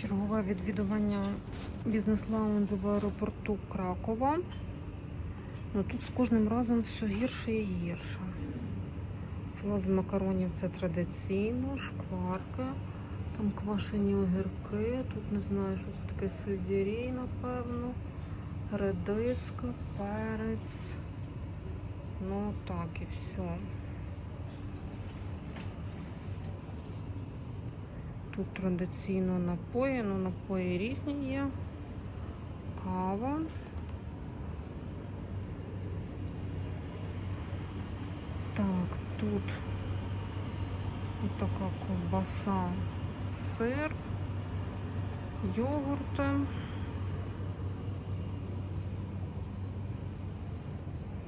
Чергове відвідування бізнес-лаунжу в аеропорту Кракова. Ну, тут з кожним разом все гірше і гірше. Салат з макаронів це традиційно, шкварки, там квашені огірки, тут не знаю, що це таке сельдерей, напевно, редиска, перець. Ну так і все. Тут традиційно напої, ну напої різні є. Кава. Так, тут така ковбаса, сир, йогурти.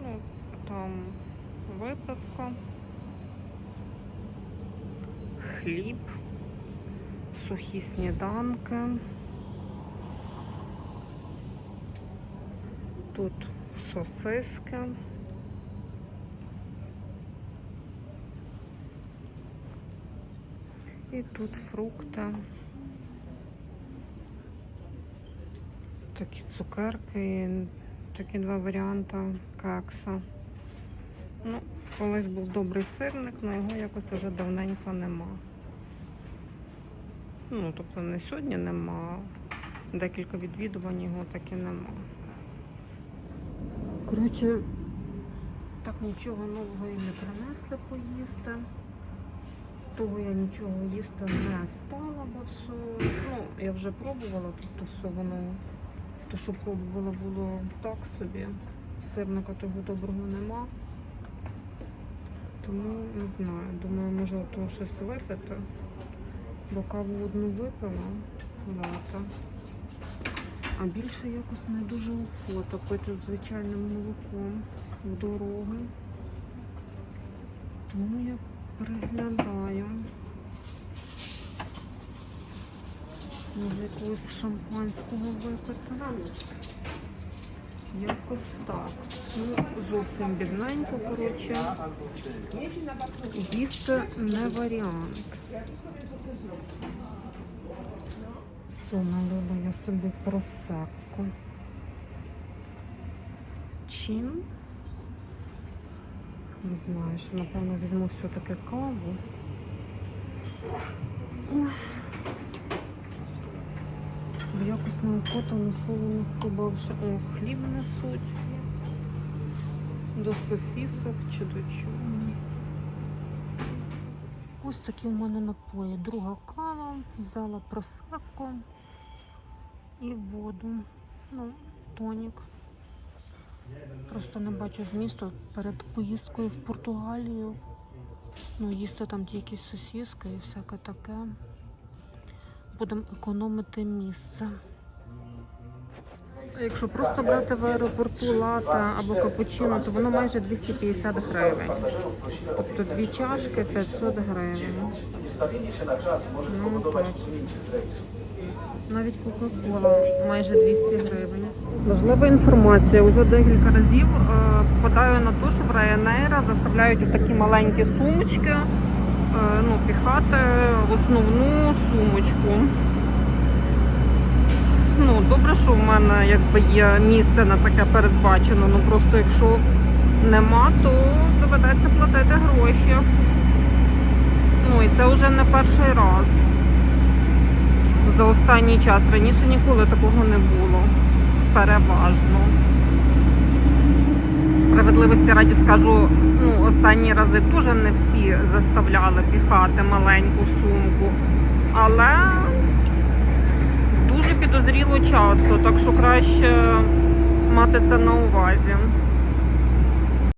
Ну, там випивка, хліб сухі сніданки. Тут сосиски. І тут фрукти. Такі цукерки, такі два варіанти кекса. Ну, колись був добрий сирник, але його якось вже давненько нема. Ну, тобто не сьогодні нема, декілька відвідувань його так і нема. Коротше, так нічого нового і не принесли поїсти. Того я нічого їсти не стала, бо все. Ну, я вже пробувала, тобто все воно, то, що пробувала, було так собі. Сирника того доброго нема. Тому не знаю. Думаю, може то щось випити. Бо каву одну випила, лата. А більше якось не дуже охота пити з звичайним молоком в дорогу. Тому я переглядаю. Може якогось шампанського випити. Якось так. Ну, зовсім бідненько, коротше. Їсти не варіант. Все, налила я собі просекку. Чим? Не знаю, що напевно візьму все-таки каву. Ой. Солоних хіба вже О, хліб несуть. До сосісок чи до чого. Ось такі у мене напої. Друга кава, взяла просекко і воду. Ну, тонік. Просто не бачу змісту перед поїздкою в Португалію. Ну, їсти там ті якісь сосіски і всяке таке. Будемо економити місце. Якщо просто брати в аеропорту лата або капучино, то воно майже 250 гривень. Тобто дві чашки 500 гривень. Rejsu. Навіть Кока-Кола майже 200 гривень. Важлива інформація. Уже декілька разів е, попадаю на те, що в Ryanair заставляють такі маленькі сумочки е, ну, піхати в основну сумочку. Ну, добре, що в мене якби є місце на таке передбачено. Ну просто якщо нема, то доведеться платити гроші. Ну і це вже не перший раз за останній час. Раніше ніколи такого не було. Переважно. Справедливості раді скажу, ну, останні рази теж не всі заставляли піхати маленьку сумку. Але дуже підозріло часто, так що краще мати це на увазі.